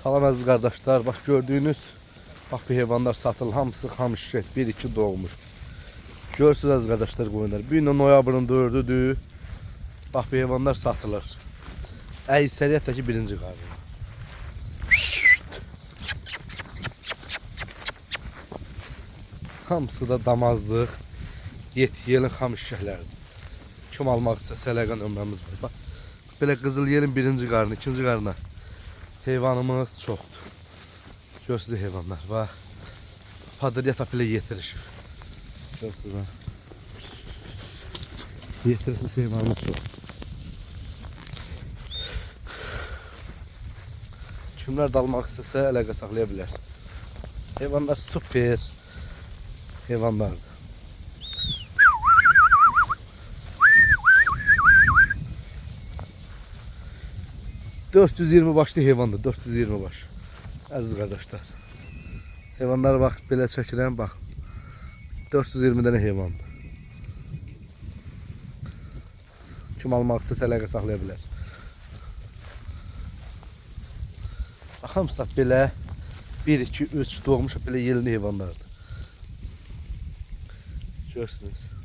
Salam əziz qardaşlar. Bax gördüyünüz bax bu heyvanlar satılır. Hamısı xamışet 1-2 doğmuş. Görürsünüz əziz qardaşlar qoyunlar. Bu gün noyabrın 4-üdür. Bax bu heyvanlar satılır. Əksəriyyətdəki birinci qarı. Hamısı da damazlıq, yet yelin xamış şəhlərdir. Kim almaq istəsə əlaqən ömrəmiz var. Bax, belə qızıl yerin birinci qarını, ikinci qarına heyvanımız çoxdur. Görsünüz heyvanlar. Bax, padriyyat belə yetirişir. Görsünüz bax. Yetirişmiş heyvanımız çoxdur. Kimlər dalmaq istəsə əlaqə saxlaya bilərsin. Heyvanlar super heyvanlardır. ...420 başlı heyvandır, 420 baş. Əziz qardaşlar. Heyvanlara bax, belə çəkirəm, bax. 420 dənə heyvandır. Kim almaq istəsə əlaqə saxlaya bilər. Bax, hamısı belə 1, 2, 3 doğmuş belə yelini heyvanlardır. Görürsünüz.